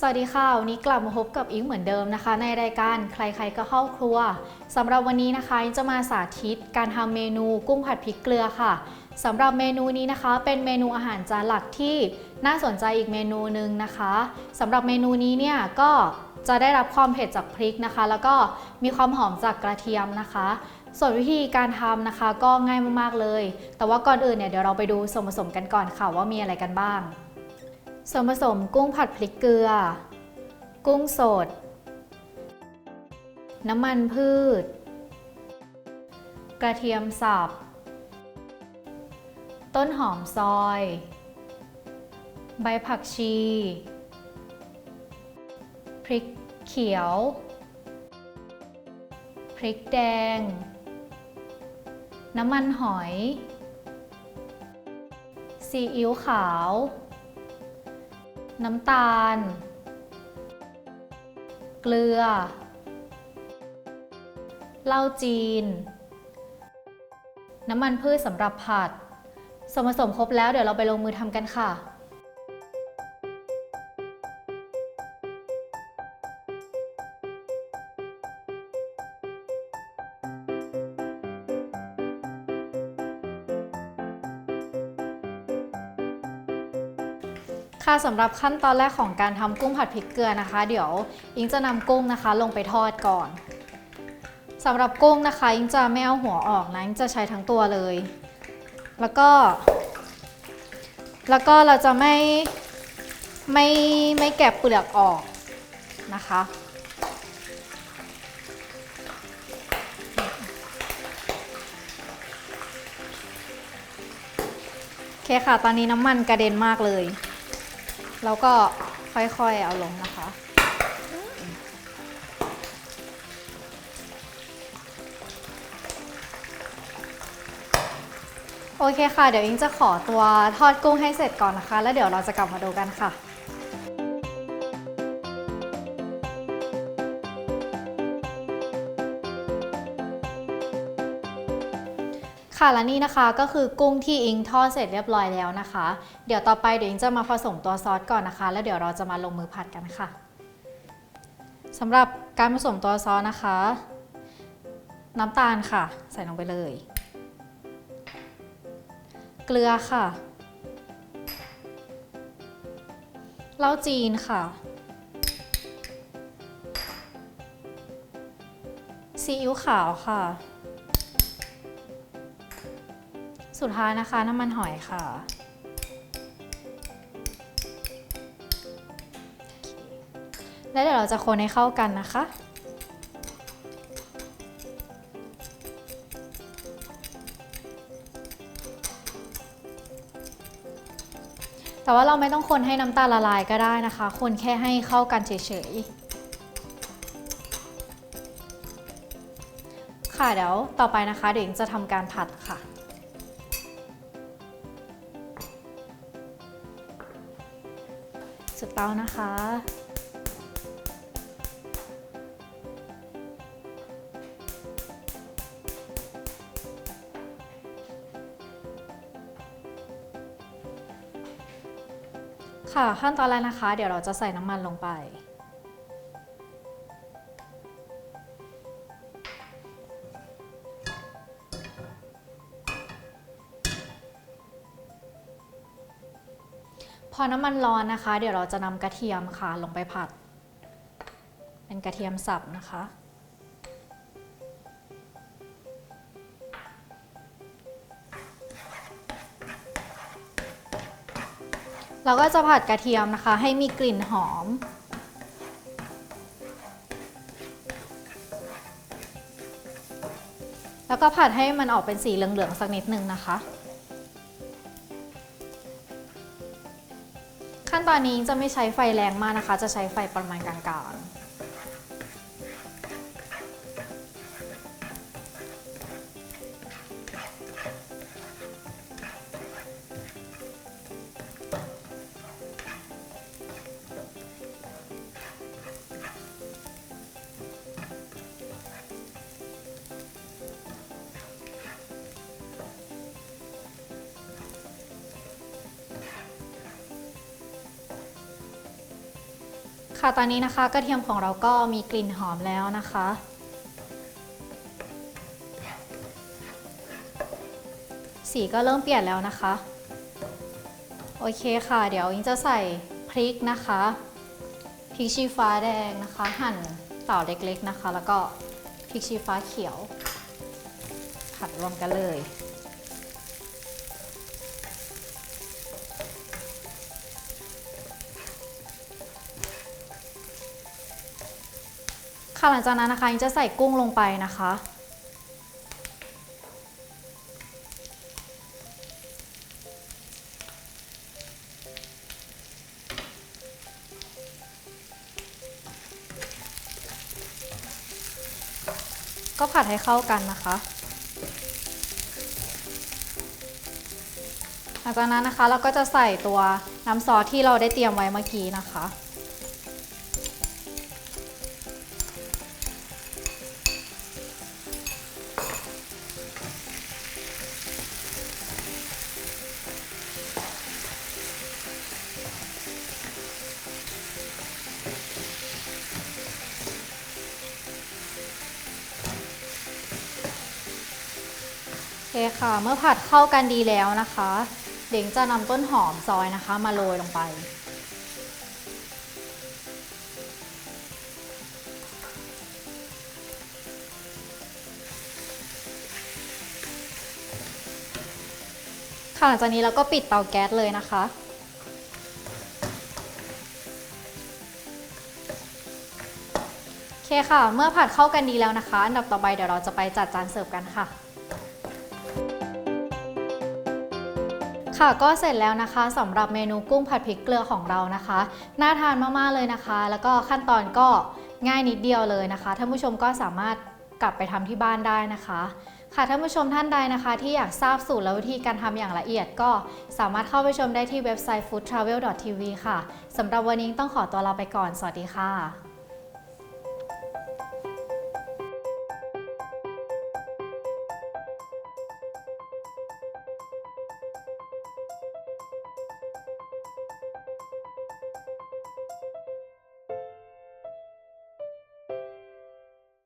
สวัสดีค่ะวันนี้กลับมาพบกับอิงเหมือนเดิมนะคะ ในรายการใครๆก็เข้าครัวสำหรับวันนี้นะคะจะมาสาธิตการทำเมนูกุ้งผัดพริกเกลือค่ะสำหรับเมนูนี้นะคะ เป็นเมนูอาหารจานหลักที่น่าสนใจอีกเมนูหนึ่งนะคะสำหรับเมนูนี้เนี่ยก็จะได้รับความเผ็ดจากพริกนะคะ แล้วก็มีความหอมจากกระเทียมนะคะ ส่วนวิธีการทำนะคะก็ง่ายมากๆเลย แต่ว่าก่อนอื่นเนี่ยเดี๋ยวเราไปดูส่วนผสมกันก่อนค่ะว่ามีอะไรกันบ้าง ส่วนผสมกุ้งผัดพริกเกลือ กุ้งสด น้ำมันพืช กระเทียมสับ ต้นหอมซอย ใบผักชี พริกเขียว พริกแดง น้ำมันหอย ซีอิ๊วขาว น้ำตาล เกลือ เหล้าจีน น้ำมันพืชสำหรับผัดส่วนผสมครบแล้วเดี๋ยวเราไปลงมือทำกันค่ะ ค่ะสำหรับขั้นตอนแรกของการทำกุ้งผัดพริกเกลือนะคะ เดี๋ยวอิงจะนำกุ้งนะคะ ลงไปทอดก่อนสำหรับกุ้งนะคะอิงจะไม่เอาหัวออกนะอิงจะใช้ทั้งตัวเลย แล้วก็ แล้วก็เราจะไม่ไม่ไม่แกะเปลือกออกนะคะ โอเคค่ะ ตอนนี้น้ำมันกระเด็นมากเลย แล้วก็ค่อยๆเอาลงนะคะ โอเคค่ะ เดี๋ยวอิงจะขอตัวทอดกุ้งให้เสร็จก่อนนะคะ แล้วเดี๋ยวเราจะกลับมาดูกันค่ะ ค่ะและนี่นะคะก็คือกุ้งที่อิงทอดเสร็จเรียบร้อยแล้วนะคะ เดี๋ยวต่อไปเดี๋ยวอิงจะมาผสมตัวซอสก่อนนะคะ แล้วเดี๋ยวเราจะมาลงมือผัดกันค่ะสำหรับการผสมตัวซอสนะคะ น้ำตาลค่ะ ใส่ลงไปเลย เกลือค่ะเหล้าจีนค่ะซีอิ๊วขาวค่ะ สุดท้ายนะคะน้ำมันหอยค่ะ แล้วเดี๋ยวเราจะคนให้เข้ากันนะคะแต่ว่าเราไม่ต้องคนให้น้ำตาลละลายก็ได้นะคะ คนแค่ให้เข้ากันเฉยๆ ค่ะเดี๋ยวต่อไปนะคะเดี๋ยวจะทำการผัดค่ะ สุดเตานะคะ ค่ะขั้นตอนแรกนะคะ เดี๋ยวเราจะใส่น้ำมันลงไป พอน้ำมันร้อนนะคะ เดี๋ยวเราจะนำกระเทียมค่ะลงไปผัด เป็นกระเทียมสับนะคะ เราก็จะผัดกระเทียมนะคะ ให้มีกลิ่นหอมแล้วก็ผัดให้มันออกเป็นสีเหลืองๆสักนิดนึงนะคะ ขั้นตอนนี้จะไม่ใช้ไฟแรงมากนะคะ จะใช้ไฟประมาณกลาง ค่ะตอนนี้นะคะกระเทียมของเราก็มีกลิ่นหอมแล้วนะคะ สีก็เริ่มเปลี่ยนแล้วนะคะ โอเคค่ะ เดี๋ยวอิงจะใส่พริกนะคะพริกชี้ฟ้าแดงนะคะ หั่นเต่าเล็กๆนะคะ แล้วก็พริกชี้ฟ้าเขียว ผัดรวมกันเลย ค่ะหลังจากนั้นนะคะอิงจะใส่กุ้งลงไปนะคะ ก็ผัดให้เข้ากันนะคะ หลังจากนั้นนะคะเราก็จะใส่ตัวน้ำซอสที่เราได้เตรียมไว้เมื่อกี้นะคะ คค่ะ เมื่อผัดเข้ากันดีแล้วนะคะ เด็งจะนำต้นหอมซอยนะคะ มาโรยลงไปค่ะหลังจากนี้เราก็ปิดเตาแก๊สเลยนะคะโอเคค่ะ เมื่อผัดเข้ากันดีแล้วนะคะ อันดับต่อไปเดี๋ยวเราจะไปจัดจานเสิร์ฟกันค่ะ ค่ะก็เสร็จแล้วนะคะสำหรับเมนูกุ้งผัดพริกเกลือของเรานะคะ น่าทานมากๆเลยนะคะ แล้วก็ขั้นตอนก็ง่ายนิดเดียวเลยนะคะท่านผู้ชมก็สามารถกลับไปทำที่บ้านได้นะคะ ค่ะท่านผู้ชมท่านใดนะคะ ที่อยากทราบสูตรและวิธีการทำอย่างละเอียดก็สามารถเข้าไปชมได้ที่เว็บไซต์ foodtravel.tv ค่ะสำหรับวันนี้ต้องขอตัวลาไปก่อน สวัสดีค่ะ